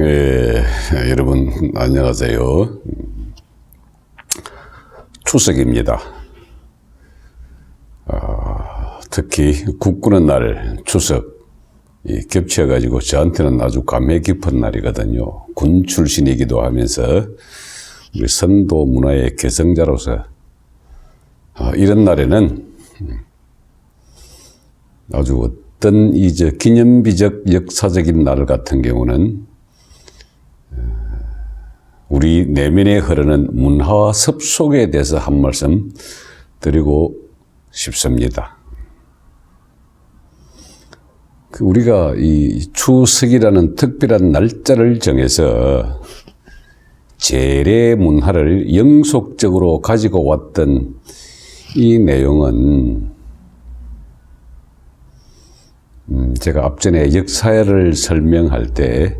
예, 여러분 안녕하세요. 추석입니다. 아, 특히 국군의 날 추석 이 겹쳐가지고 저한테는 아주 감회 깊은 날이거든요. 군 출신이기도 하면서 우리 선도 문화의 개성자로서 아, 이런 날에는 아주 어떤 이저 기념비적 역사적인 날 같은 경우는 우리 내면에 흐르는 문화와 습속에 대해서 한 말씀 드리고 싶습니다. 그 우리가 이 추석이라는 특별한 날짜를 정해서 재래 문화를 영속적으로 가지고 왔던 이 내용은 음, 제가 앞전에 역사를 설명할 때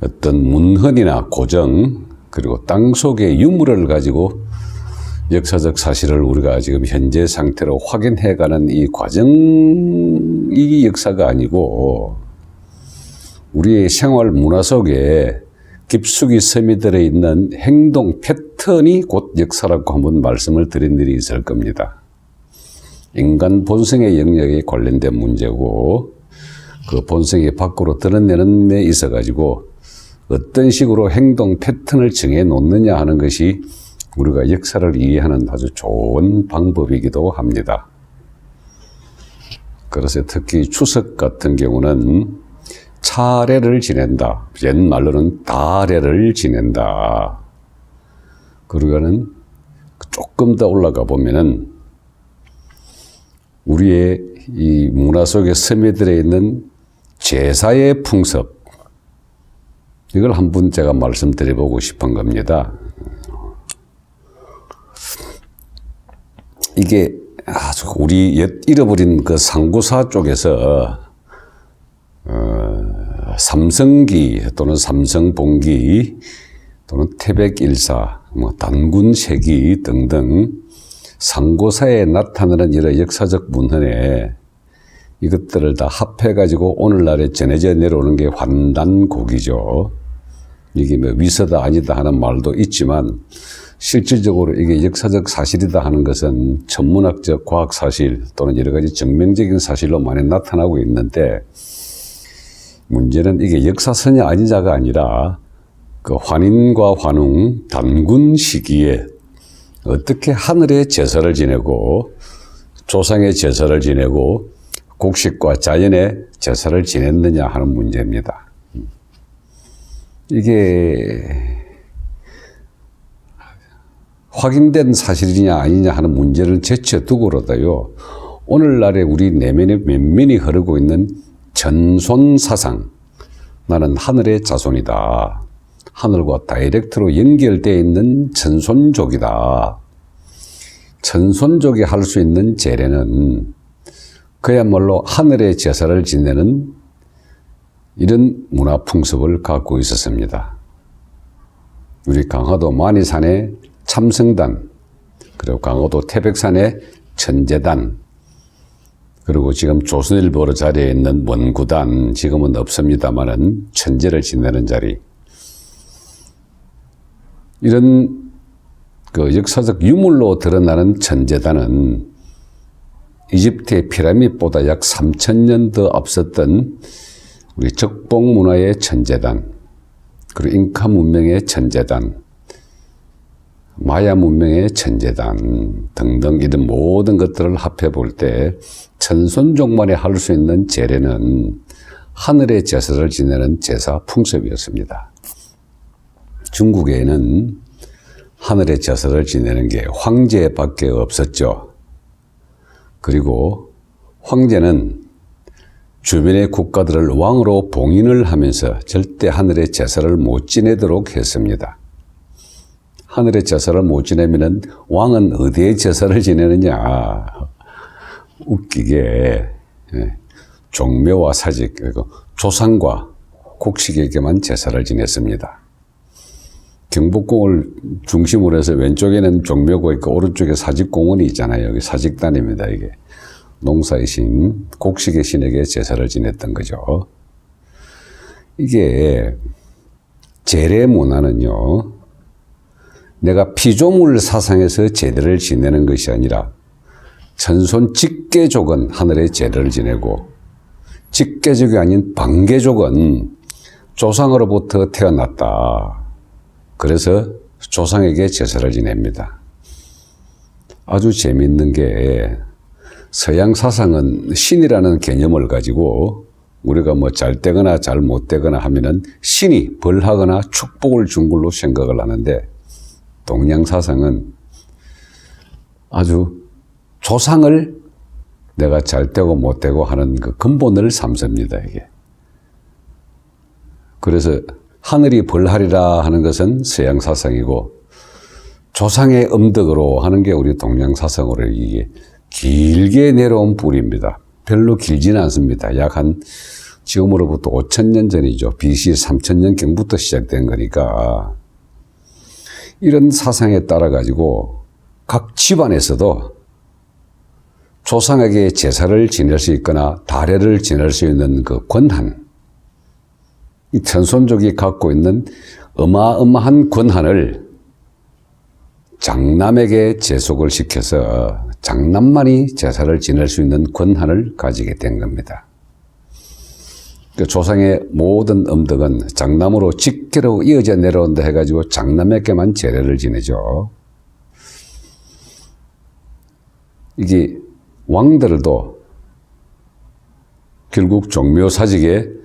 어떤 문헌이나 고정 그리고 땅 속의 유물을 가지고 역사적 사실을 우리가 지금 현재 상태로 확인해가는 이 과정이 역사가 아니고 우리의 생활 문화 속에 깊숙이 스며들어 있는 행동 패턴이 곧 역사라고 한번 말씀을 드린 일이 있을 겁니다. 인간 본성의 영역에 관련된 문제고 그 본성이 밖으로 드러내는 데 있어 가지고 어떤 식으로 행동 패턴을 정해 놓느냐 하는 것이 우리가 역사를 이해하는 아주 좋은 방법이기도 합니다. 그래서 특히 추석 같은 경우는 차례를 지낸다. 옛말로는 다례를 지낸다. 그러고는 조금 더 올라가 보면은 우리의 이 문화 속에 스며들어 있는 제사의 풍습, 이걸 한번 제가 말씀드려보고 싶은 겁니다. 이게 아주 우리 옛 잃어버린 그 상구사 쪽에서 어, 삼성기 또는 삼성봉기 또는 태백일사, 뭐 단군세기 등등 상고사에 나타나는 여러 역사적 문헌에 이것들을 다 합해가지고 오늘날에 전해져 내려오는 게 환단곡이죠. 이게 뭐 위서다 아니다 하는 말도 있지만 실질적으로 이게 역사적 사실이다 하는 것은 천문학적 과학 사실 또는 여러 가지 증명적인 사실로 많이 나타나고 있는데 문제는 이게 역사서냐 아니냐가 아니라 그 환인과 환웅 단군 시기에 어떻게 하늘의 제사를 지내고 조상의 제사를 지내고 곡식과 자연의 제사를 지냈느냐 하는 문제입니다. 이게 확인된 사실이냐 아니냐 하는 문제를 제쳐두고라도요, 오늘날의 우리 내면에 면면이 흐르고 있는 전손 사상, 나는 하늘의 자손이다. 하늘과 다이렉트로 연결되어 있는 전손족이다. 전손족이 할 수 있는 재래는 그야말로 하늘의 제사를 지내는 이런 문화 풍습을 갖고 있었습니다. 우리 강화도 만이산의 참성단, 그리고 강화도 태백산의 천재단, 그리고 지금 조선일보로 자리에 있는 원구단, 지금은 없습니다만은 천재를 지내는 자리. 이런 그 역사적 유물로 드러나는 천재단은 이집트의 피라밋보다 약 3천년 더 앞섰던 우리 적봉 문화의 천재단, 그리고 잉카 문명의 천재단, 마야 문명의 천재단 등등 이런 모든 것들을 합해 볼 때 천손족만이 할 수 있는 제례는 하늘의 제사를 지내는 제사 풍습이었습니다. 중국에는 하늘의 제사를 지내는 게 황제밖에 없었죠. 그리고 황제는 주변의 국가들을 왕으로 봉인을 하면서 절대 하늘의 제사를 못 지내도록 했습니다. 하늘의 제사를 못 지내면은 왕은 어디에 제사를 지내느냐. 웃기게 예, 종묘와 사직 조상과 곡식에게만 제사를 지냈습니다. 경복궁을 중심으로 해서 왼쪽에는 종묘가 있고 오른쪽에 사직공원이 있잖아요. 여기 사직단입니다. 이게 농사의 신, 곡식의 신에게 제사를 지냈던 거죠. 이게 제례 문화는요, 내가 피조물 사상에서 제대를 지내는 것이 아니라 전손 직계족은 하늘의 제례를 지내고 직계족이 아닌 반계족은 조상으로부터 태어났다. 그래서 조상에게 제사를 지냅니다. 아주 재미있는 게 서양 사상은 신이라는 개념을 가지고 우리가 뭐 잘 되거나 잘 못 되거나 하면은 신이 벌하거나 축복을 준 걸로 생각을 하는데 동양 사상은 아주 조상을 내가 잘 되고 못 되고 하는 그 근본을 삼습니다, 이게. 그래서 하늘이 벌하리라 하는 것은 서양 사상이고 조상의 음덕으로 하는 게 우리 동양 사상으로 이게 길게 내려온 뿌리입니다. 별로 길지는 않습니다. 약 한 지금으로부터 5천 년 전이죠. BC 3천 년 경부터 시작된 거니까 이런 사상에 따라 가지고 각 집안에서도 조상에게 제사를 지낼 수 있거나 다례를 지낼 수 있는 그 권한, 이 천손족이 갖고 있는 어마어마한 권한을 장남에게 제속을 시켜서 장남만이 제사를 지낼 수 있는 권한을 가지게 된 겁니다. 그 조상의 모든 음덕은 장남으로 직계로 이어져 내려온다 해가지고 장남에게만 제례를 지내죠. 이게 왕들도 결국 종묘사직에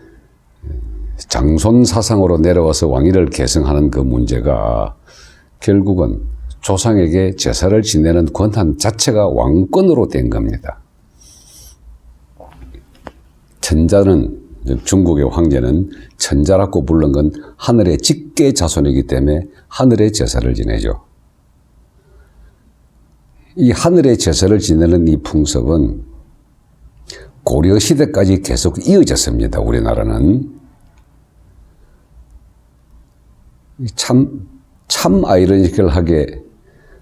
장손 사상으로 내려와서 왕위를 계승하는 그 문제가 결국은 조상에게 제사를 지내는 권한 자체가 왕권으로 된 겁니다. 천자는 중국의 황제는 천자라고 부른 건 하늘의 직계 자손이기 때문에 하늘의 제사를 지내죠. 이 하늘의 제사를 지내는 이 풍습은 고려 시대까지 계속 이어졌습니다. 우리나라는 참, 참 아이러니컬하게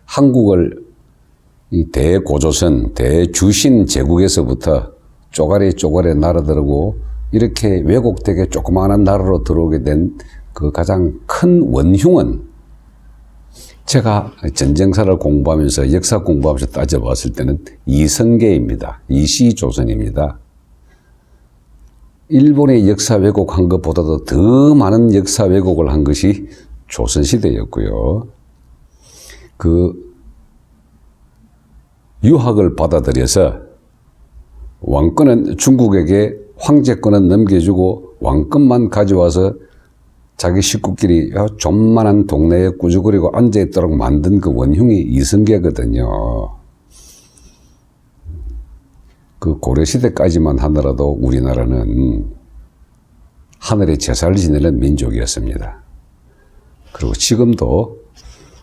한국을 이 대고조선, 대주신 제국에서부터 쪼가리 쪼가리 나라들고 이렇게 왜곡되게 조그마한 나라로 들어오게 된 그 가장 큰 원흉은 제가 전쟁사를 공부하면서 역사 공부하면서 따져봤을 때는 이성계입니다. 이시조선입니다. 일본의 역사 왜곡한 것보다도 더 많은 역사 왜곡을 한 것이 조선시대였고요. 그 유학을 받아들여서 왕권은 중국에게 황제권은 넘겨주고 왕권만 가져와서 자기 식구끼리 좀만한 동네에 꾸죽거리고 앉아있도록 만든 그 원흉이 이성계거든요. 그 고려시대까지만 하더라도 우리나라는 하늘의 제사를 지내는 민족이었습니다. 그리고 지금도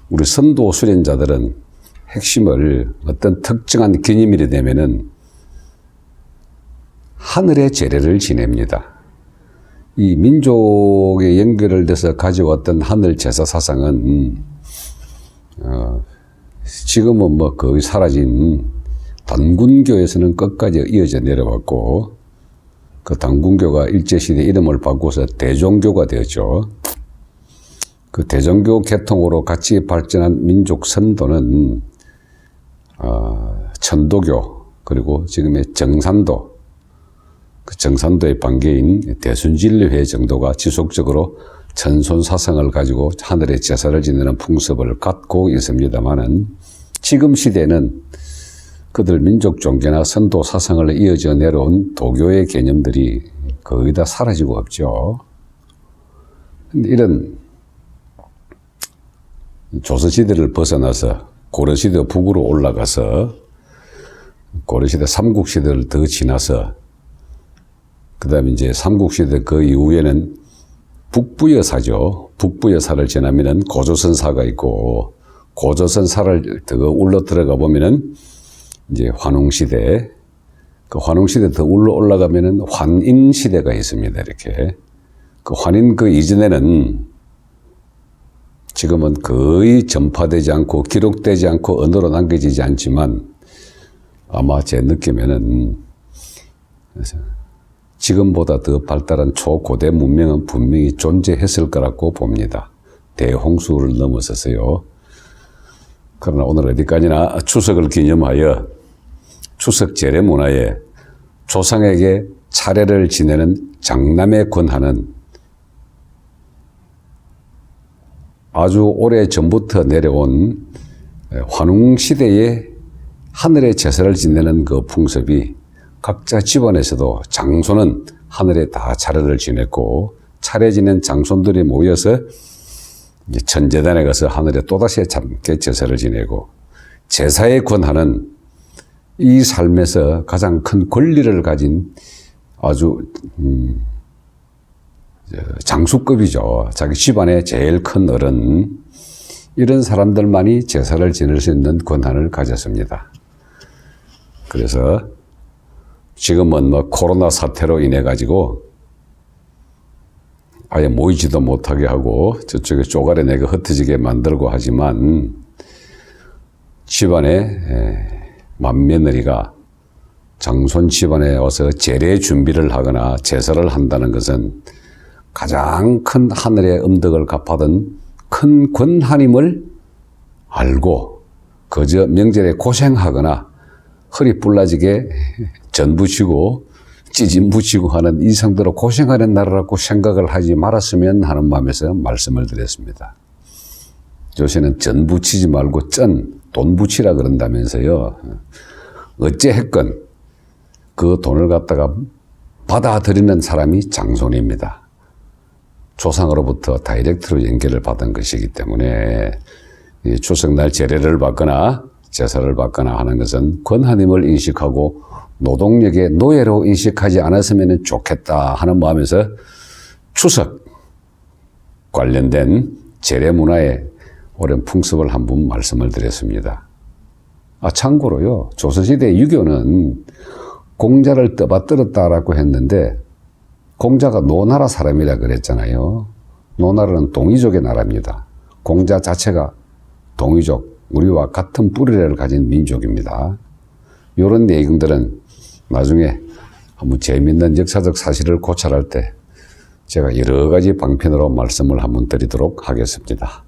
우리 선도 수련자들은 핵심을 어떤 특정한 기념일이 되면은 하늘의 제례를 지냅니다. 이 민족의 연결을 돼서 가져왔던 하늘 제사 사상은 어, 지금은 뭐 거의 사라진 단군교에서는 끝까지 이어져 내려왔고 그 단군교가 일제시대 이름을 바꿔서 대종교가 되었죠. 그 대종교 계통으로 같이 발전한 민족 선도는 어, 천도교 그리고 지금의 정산도 그 정산도의 반개인 대순진리회 정도가 지속적으로 전손 사상을 가지고 하늘의 제사를 지내는 풍습을 갖고 있습니다만은 지금 시대는 그들 민족 종교나 선도 사상을 이어져 내려온 도교의 개념들이 거의 다 사라지고 없죠. 이런 조선시대를 벗어나서 고려시대 북으로 올라가서 고려시대 삼국시대를 더 지나서 그 다음에 이제 삼국시대 그 이후에는 북부여사죠. 북부여사를 지나면은 고조선사가 있고 고조선사를 더 울러 들어가 보면은 이제 환웅 시대 그 환웅 시대 더 울러 올라가면은 환인 시대가 있습니다. 이렇게 그 환인 그 이전에는 지금은 거의 전파되지 않고 기록되지 않고 언어로 남겨지지 않지만 아마 제 느낌에는 지금보다 더 발달한 초고대 문명은 분명히 존재했을 거라고 봅니다. 대홍수를 넘어서서요. 그러나 오늘 어디까지나 추석을 기념하여 추석 제례 문화에 조상에게 차례를 지내는 장남의 권한은 아주 오래 전부터 내려온 환웅 시대의 하늘의 제사를 지내는 그 풍습이 각자 집안에서도 장손은 하늘에 다 차례를 지냈고 차례 지낸 장손들이 모여서 천재단에 가서 하늘에 또다시 함께 제사를 지내고 제사의 권한은 이 삶에서 가장 큰 권리를 가진 아주 음, 저, 장수급이죠. 자기 집안의 제일 큰 어른 이런 사람들만이 제사를 지낼 수 있는 권한을 가졌습니다. 그래서 지금은 뭐 코로나 사태로 인해 가지고 아예 모이지도 못하게 하고 저쪽에 쪼가려내고 흩어지게 만들고 하지만 집안에 맏며느리가 장손 집안에 와서 제례 준비를 하거나 제사를 한다는 것은 가장 큰 하늘의 음덕을 갚아둔 큰 권한임을 알고 그저 명절에 고생하거나 허리 불라지게 전 부치고 찌짐 부치고 하는 이상대로 고생하는 나라라고 생각을 하지 말았으면 하는 마음에서 말씀을 드렸습니다. 요새는 전 부치지 말고 쩐, 돈 부치라 그런다면서요. 어째 했건 그 돈을 갖다가 받아들이는 사람이 장손입니다. 조상으로부터 다이렉트로 연결을 받은 것이기 때문에 이 추석날 제례를 받거나 제사를 받거나 하는 것은 권한임을 인식하고 노동력의 노예로 인식하지 않았으면 좋겠다 하는 마음에서 추석 관련된 제례 문화의 오랜 풍습을 한번 말씀을 드렸습니다. 아, 참고로요, 조선시대 유교는 공자를 떠받들었다라고 했는데, 공자가 노나라 사람이라 그랬잖아요. 노나라는 동이족의 나라입니다. 공자 자체가 동이족, 우리와 같은 뿌리를 가진 민족입니다. 이런 내용들은 나중에 한번 재밌는 역사적 사실을 고찰할 때 제가 여러 가지 방편으로 말씀을 한번 드리도록 하겠습니다.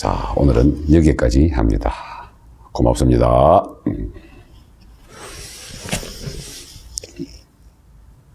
자, 오늘은 여기까지 합니다. 고맙습니다.